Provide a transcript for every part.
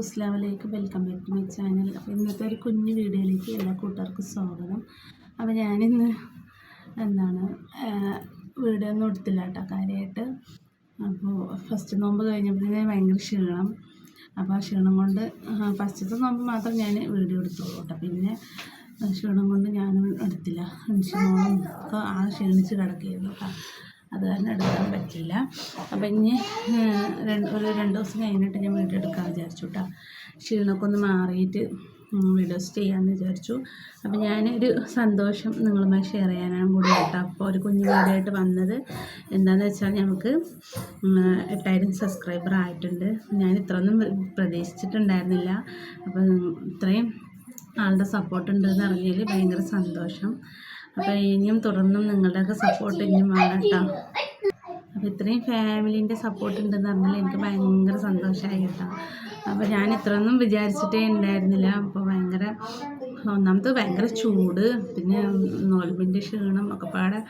അസ്സാം വലൈക്കും welcome back to my channel അപ്പോൾ ഇന്നത്തെ ഒരു കുഞ്ഞു വീഡിയോയിലേക്ക് എല്ലാ കൂട്ടുകാർക്കും സ്വാഗതം. അപ്പോൾ ഞാനിന്ന് എന്താണ് വീഡിയോ ഒന്നും എടുത്തില്ല കേട്ടോ കാര്യമായിട്ട് അപ്പോൾ ഫസ്റ്റ് നോമ്പ് കഴിഞ്ഞപ്പോഴത്തേന് ഭയങ്കര ക്ഷീണം. അപ്പോൾ ആ ക്ഷീണം കൊണ്ട് ഫസ്റ്റത്തെ നോമ്പ് മാത്രം ഞാൻ വീഡിയോ എടുത്തോളൂ കേട്ടോ. പിന്നെ ക്ഷീണം കൊണ്ട് ഞാനും എടുത്തില്ല. ക്ഷീണം ആ ക്ഷീണിച്ച് കിടക്കുകയായിരുന്നു. കേട്ടോ അത് കാരണം എടുക്കാൻ പറ്റില്ല. അപ്പം ഇനി ഒരു രണ്ട് ദിവസം കഴിഞ്ഞിട്ട് ഞാൻ വീഡിയോ എടുക്കാൻ വിചാരിച്ചു കേട്ടോ ക്ഷീണമൊക്കെ ഒന്ന് മാറിയിട്ട് വീഡിയോസ് ചെയ്യാമെന്ന് വിചാരിച്ചു. അപ്പം ഞാനൊരു സന്തോഷം നിങ്ങളുമായി ഷെയർ ചെയ്യാനാണ് കൂടി കേട്ടോ അപ്പോൾ ഒരു കുഞ്ഞു വീഡിയോ ആയിട്ട് വന്നത് എന്താണെന്ന് വെച്ചാൽ ഞങ്ങൾക്ക് എട്ടായിരം സബ്സ്ക്രൈബർ ആയിട്ടുണ്ട്. ഞാൻ ഇത്രയൊന്നും പ്രതീക്ഷിച്ചിട്ടുണ്ടായിരുന്നില്ല. അപ്പം ഇത്രയും ആളുടെ സപ്പോർട്ട് ഉണ്ടെന്ന് അറിഞ്ഞതിൽ ഭയങ്കര സന്തോഷം. അപ്പോൾ ഇനിയും തുടർന്നും നിങ്ങളുടെയൊക്കെ സപ്പോർട്ട് ഇനിയും വേണം കേട്ടോ. അപ്പോൾ ഇത്രയും ഫാമിലീന്റെ സപ്പോർട്ട് ഉണ്ടെന്ന് പറഞ്ഞാൽ എനിക്ക് ഭയങ്കര സന്തോഷമായി കേട്ടോ. അപ്പോൾ ഞാൻ ഇത്രയൊന്നും വിചാരിച്ചിട്ടേ ഉണ്ടായിരുന്നില്ല. അപ്പോൾ ഭയങ്കര ഒന്നാമത് ഭയങ്കര ചൂട് പിന്നെ നോൽബിന്റെ ക്ഷീണം ഒക്കെ പാടെ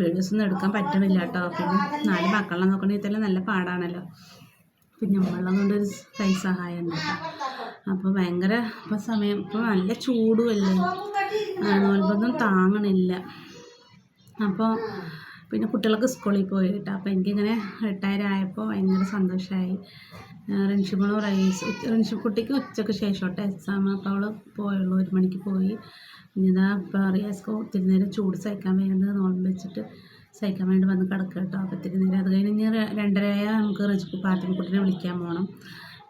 വീഡിയോസ് ഒന്നും എടുക്കാൻ പറ്റണില്ല കേട്ടോ. പിന്നെ നാല് മക്കളെ നോക്കണമെങ്കിൽ തന്നെ നല്ല പാടാണല്ലോ. പിന്നെ നമ്മളെ കൊണ്ടൊരു കൈ സഹായം ഉണ്ട് കേട്ടോ. അപ്പോൾ ഭയങ്കര ഇപ്പോൾ സമയം ഇപ്പോൾ നല്ല ചൂടുമല്ലേ നോൽബന്ധം താങ്ങണില്ല. അപ്പോൾ പിന്നെ കുട്ടികളൊക്കെ സ്കൂളിൽ പോയി കേട്ടോ അപ്പോൾ എനിക്കിങ്ങനെ റിട്ടയർ ആയപ്പോൾ ഭയങ്കര സന്തോഷമായി റിൻഷിമോളും റൈസ് റിൻഷിക്കുട്ടിക്ക് ഉച്ചയ്ക്ക് ശേഷം കേട്ടോ എക്സാം അപ്പോൾ അവൾ പോയുള്ളൂ ഒരു മണിക്ക് പോയി. ഇതാ ഇപ്പോൾ റിയാസ്കോ ഒത്തിരി നേരം ചൂട് സഹിക്കാൻ വേണ്ടത് നോമ്പ് വെച്ചിട്ട് സഹിക്കാൻ വേണ്ടി വന്ന് കിടക്കുക കേട്ടോ അപ്പോൾ ഒത്തിരി നേരം അത് കഴിഞ്ഞ് രണ്ടരയായ നമുക്ക് റിജു പാത്തിമക്കുട്ടിനെ വിളിക്കാൻ പോകണം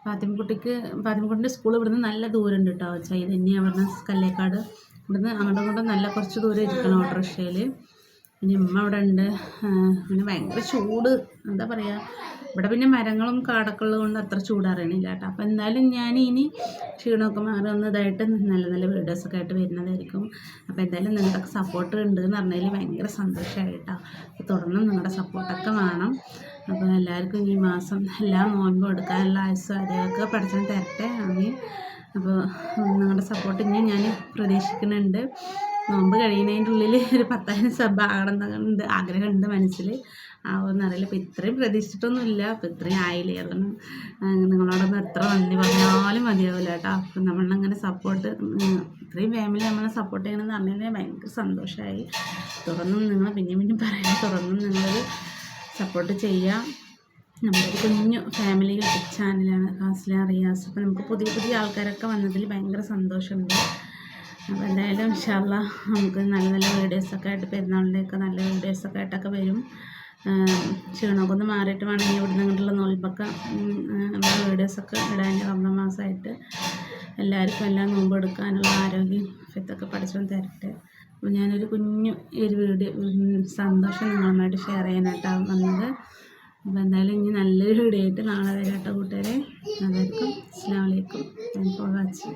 പാത്തിമക്കുട്ടിക്ക് ഫാത്തിമക്കുട്ടിന്റെ സ്കൂൾ ഇവിടുന്ന് നല്ല ദൂരമുണ്ട് കേട്ടോ ചൈതന്യ അവിടുന്ന് കല്ലേക്കാട്. ഇവിടുന്ന് അങ്ങോട്ടും ഇങ്ങോട്ടും നല്ല കുറച്ച് ദൂരം ഇരിക്കണം ഓട്ടോറിക്ഷയിൽ പിന്നെ ഉമ്മ അവിടെ ഉണ്ട്. പിന്നെ ഭയങ്കര ചൂട്. എന്താ പറയുക ഇവിടെ പിന്നെ മരങ്ങളും കാടൊക്കെ കൊണ്ട് അത്ര ചൂടറിയണില്ല കേട്ടോ അപ്പോൾ എന്തായാലും ഞാൻ ഇനി ക്ഷീണമൊക്കെ മാറി വന്നതായിട്ട് നല്ല നല്ല വീഡിയോസൊക്കെ ആയിട്ട് വരുന്നതായിരിക്കും. അപ്പോൾ എന്തായാലും നിങ്ങളുടെ സപ്പോർട്ട് ഉണ്ട് എന്ന് പറഞ്ഞതിൽ ഭയങ്കര സന്തോഷമായി അപ്പോൾ തുടർന്നും നിങ്ങളുടെ സപ്പോർട്ടൊക്കെ വേണം. അപ്പോൾ എല്ലാവർക്കും ഈ മാസം എല്ലാം നോൻപ് എടുക്കാനുള്ള ആയുസ്വാര്യമൊക്കെ പഠിച്ചാൽ തരട്ടെ അങ്ങനെ അപ്പോൾ നിങ്ങളുടെ സപ്പോർട്ട് ഇനി ഞാൻ പ്രതീക്ഷിക്കുന്നുണ്ട്. നോമ്പ് കഴിയുന്നതിന്റെ ഉള്ളിൽ ഒരു പത്തായിരം സബ് ആകണമെന്നുണ്ട് ആഗ്രഹമുണ്ട് മനസ്സിൽ ആവുമെന്നറിയില്ല അപ്പോൾ ഇത്രയും പ്രതീക്ഷിച്ചിട്ടൊന്നുമില്ല. അപ്പോൾ ഇത്രയും ആയില്ലേ? അതുകൊണ്ട് നിങ്ങളോടൊന്നും എത്ര നന്ദി പറഞ്ഞാലും മതിയാവില്ല കേട്ടോ. അപ്പം നമ്മളങ്ങനെ സപ്പോർട്ട് ഇത്രയും ഫാമിലി നമ്മളെ സപ്പോർട്ട് ചെയ്യണമെന്ന് പറഞ്ഞാൽ ഭയങ്കര സന്തോഷമായി തുറന്നും നിങ്ങൾ പിന്നെയും പിന്നെയും പറയാൻ തുറന്നും നിങ്ങളത് സപ്പോർട്ട് ചെയ്യുക. നമ്മളൊരു കുഞ്ഞു ഫാമിലി യൂട്യൂബ് ചാനലാണ് ഹാസ്ല റിയാസ്. അപ്പോൾ നമുക്ക് പുതിയ പുതിയ ആൾക്കാരൊക്കെ വന്നതിൽ ഭയങ്കര സന്തോഷമുണ്ട്. അപ്പോൾ എന്തായാലും ഇൻഷാല്ല നമുക്ക് നല്ല നല്ല വീഡിയോസൊക്കെ ആയിട്ട് പെരുന്നാളിന്റെയൊക്കെ നല്ല വീഡിയോസൊക്കെ ആയിട്ടൊക്കെ വരും. ക്ഷീണമൊക്കെ ഒന്ന് മാറിയിട്ട് വേണമെങ്കിൽ ഇവിടുന്ന് ഇങ്ങോട്ടുള്ള നോൽപ്പൊക്കെ നമ്മുടെ വീഡിയോസൊക്കെ ഇടാൻ റമദ മാസമായിട്ട് എല്ലാവർക്കും എല്ലാം നോമ്പ് എടുക്കാനുള്ള ആരോഗ്യം ഇതൊക്കെ പഠിച്ചു തരട്ടെ. അപ്പോൾ ഞാനൊരു കുഞ്ഞു ഒരു വീഡിയോ സന്തോഷം നിങ്ങളുമായിട്ട് ഷെയർ ചെയ്യാനായിട്ടാണ് വന്നത്. അപ്പോൾ എന്തായാലും ഇനി നല്ലൊരു വീഡിയോ ആയിട്ട് നാളെ വരാട്ടോ കൂട്ടുകാരെ. അതായിരിക്കും. അസ്സാം വലൈക്കും ഫോർ വാച്ചിങ്